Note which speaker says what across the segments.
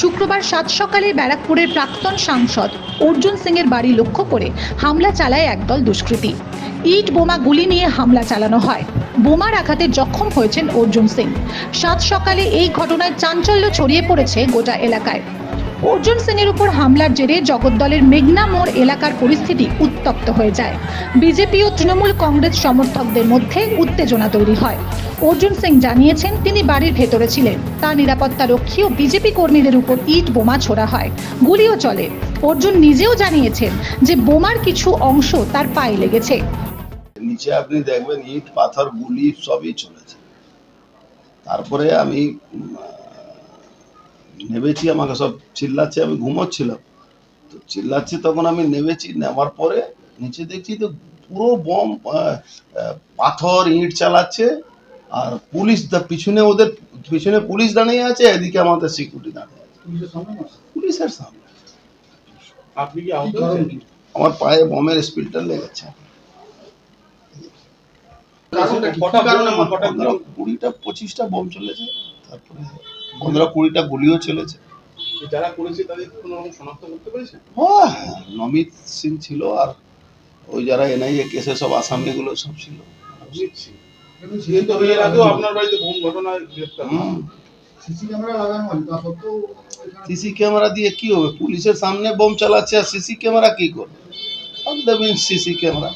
Speaker 1: শুক্রবার সাত সকালে ব্যারাকপুরের প্রাক্তন সাংসদ অর্জুন সিংয়ের বাড়ি লক্ষ্য করে হামলা চালায় একদল দুষ্কৃতী। ইট, বোমা, গুলি নিয়ে হামলা চালানো হয়। বোমার আঘাতে জখম হয়েছেন অর্জুন সিং। সাত সকালে এই ঘটনায় চাঞ্চল্য ছড়িয়ে পড়েছে গোটা এলাকায়। অর্জুন সেনের উপর হামলার জেরে জগদ্দলের মেঘনা মোড় এলাকার পরিস্থিতি উত্তপ্ত হয়ে যায়। বিজেপি ও তৃণমূল কংগ্রেস সমর্থকদের মধ্যে উত্তেজনা তৈরি হয়। অর্জুন সিং জানিয়েছেন, তিনি বাড়ির ভেতরে ছিলেন। তার নিরাপত্তা রক্ষী ও বিজেপি কর্মীদের উপর ইট বোমা ছোড়া হয়, গুলিও চলে। অর্জুন নিজেও জানিয়েছেন যে বোমার কিছু অংশ তার পায়ে লেগেছে।
Speaker 2: নিচে আপনি দেখবেন ইট, পাথর, গুলি সবই চলেছে। তারপরে আমি নেমেছি আমাকে সব চিল্লাচ্ছে আমি ঘুমোচ্ছিলাম। তো চিল্লাচ্ছে তখন আমি নেমেছি নেওয়ার পরে নিচে দেখছি তো পুরো বম পাথর ইট চালাচ্ছে আর পুলিশ পিছনে ওদের পিছনে পুলিশ দাঁড়িয়ে আছে এদিকে আমাদের সিকিউরিটি দাঁড়িয়ে আছে।
Speaker 3: পুলিশের সামনে
Speaker 4: আপনি কি
Speaker 2: আমার পায়ে বমের স্পিলটা লেগেছে। কুড়িটা পঁচিশটা বম চলেছে তারপরে পনেরো কুড়িটা গুলিও চলেছে।
Speaker 4: যারা করেছে তাদের কোনো রকম শনাক্ত করতে পেরেছে?
Speaker 2: হ্যাঁ, নমিত সিং ছিল আর ওই যারা এনআইএ কেসে সব আসামিগুলো সব ছিল।
Speaker 4: এর আগেও আপনার বাড়িতে বোম ঘটনায় গ্রেপ্তার
Speaker 3: সিসি ক্যামেরা লাগানো হয় তা সত্ত্বেও
Speaker 2: সিসি ক্যামেরা দিয়ে কি হবে? পুলিশের সামনে বোম চালাচ্ছে আর সিসি ক্যামেরা কি করবে? CC camera.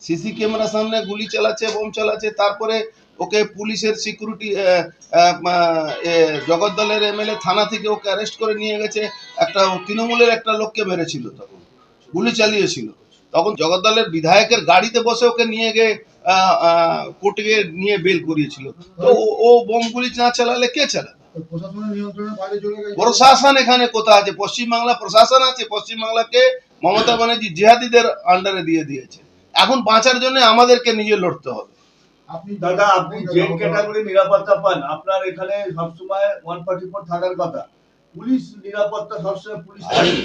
Speaker 2: সিসি ক্যামেরার সামনে গুলি চালাচ্ছে বোম চালাচ্ছে, তারপরে ওকে পুলিশের সিকিউরিটি জগদ্দলের এমএলএ থানা থেকে ওকে অ্যারেস্ট করে নিয়ে গেছে। একটা তৃণমূলের একটা লোককে মেরেছিল তখন, গুলি চালিয়েছিল। তখন জগদ্দলের বিধায়কের গাড়িতে বসে ওকে নিয়ে গিয়ে কোর্টে নিয়ে বেল করিয়েছিল। তো ও- বোম গুলি না চালালে কে চালাবে? প্রশাসন এখানে কোথায় আছে? পশ্চিমবাংলা প্রশাসন আছে? পশ্চিমবাংলাকে মমতা ব্যানার্জি জিহাদিদের আন্ডারে দিয়ে দিয়েছে। এখন বাঁচার জন্য আমাদেরকে নিজে লড়তে হবে।
Speaker 3: আপনি
Speaker 5: দাদা আপনি জেন ক্যাটাগরি নিরাপত্তা পান আপনার এখানে সবসময় ওয়ান ফর্টি ফোর থাকার কথা। পুলিশ নিরাপত্তা সবসময় পুলিশ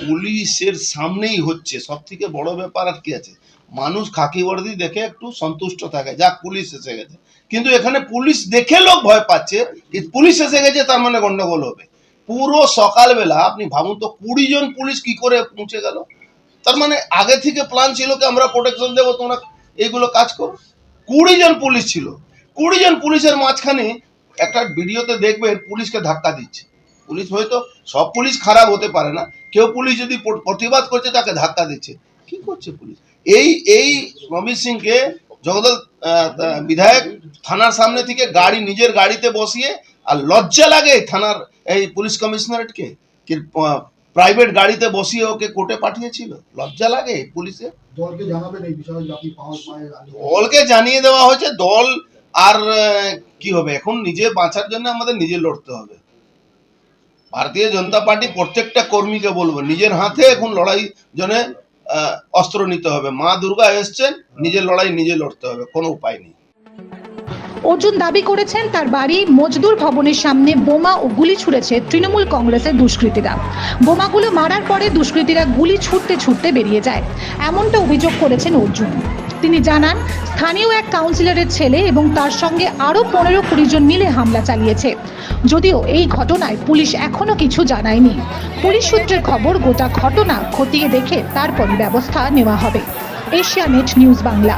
Speaker 2: পুলিশের সামনেই হচ্ছে। সব থেকে বড় ব্যাপার আর কি আছে? মানুষ খাকি বর্দি দেখে একটু সন্তুষ্ট থাকে। যাক পুলিশ এসে গেছে। কিন্তু এখানে পুলিশ দেখে লোক ভয় পাচ্ছে। পুলিশ এসে গেছে তার মানে গন্ডগোল হবে। পুরো সকালবেলা আপনি ভাবুন তো কুড়ি জন পুলিশ কি করে পৌঁছে গেল? তার মানে আগে থেকে প্ল্যান ছিল কি আমরা প্রোটেকশন দেবো, তোমরা এইগুলো কাজ করো। কুড়ি জন পুলিশ ছিল। কুড়ি জন পুলিশের মাঝখানে একটা ভিডিওতে দেখবেন পুলিশকে ধাক্কা দিচ্ছে। পুলিশ হয়তো সব পুলিশ খারাপ হতে পারে না। কেউ পুলিশ যদি প্রতিবাদ করছে, তাকে ধাক্কা দিচ্ছে। কি করছে পুলিশ? এই এই রমিত সিংকে জগদল বিধায়ক থানার সামনে থেকে গাড়ি, নিজের গাড়িতে বসিয়ে আর লজ্জা লাগে থানার এই পুলিশ কমিশনারেটকে? প্রাইভেট গাড়িতে বসিয়ে ওকে কোর্টে পাঠিয়েছিল? লজ্জা লাগে পুলিশে?
Speaker 3: দলকে জানাবেন এই বিষয়ে যে আপনি পাওয়ার
Speaker 2: দলকে জানিয়ে দেওয়া হয়েছে দল আর কি হবে? এখন নিজে বাঁচার জন্য আমাদের নিজে লড়তে হবে। ভারতীয় জনতা পার্টি প্রত্যেকটা কর্মীকে বলব নিজের হাতে এখন লড়াই জন্য অস্ত্র নিতে হবে। মা দুর্গা এসছেন নিজের লড়াই নিজে লড়তে হবে কোনো উপায় নেই।
Speaker 1: অর্জুন দাবি করেছেন তার বাড়ি মজদুর ভবনের সামনে বোমা ও গুলি ছুড়েছে তৃণমূল কংগ্রেসের দুষ্কৃতীরা। বোমাগুলো মারার পরে দুষ্কৃতীরা গুলি ছুটতে ছুটতে বেরিয়ে যায়। এমনটা অভিযোগ করেছেন অর্জুন। তিনি জানান, স্থানীয় এক কাউন্সিলরের ছেলে এবং তার সঙ্গে আরও পনেরো কুড়ি জন মিলে হামলা চালিয়েছে। যদিও এই ঘটনায় পুলিশ এখনও কিছু জানায়নি। পুলিশ সূত্রের খবর, গোটা ঘটনা খতিয়ে দেখে তারপর ব্যবস্থা নেওয়া হবে। Asianet news Bangla.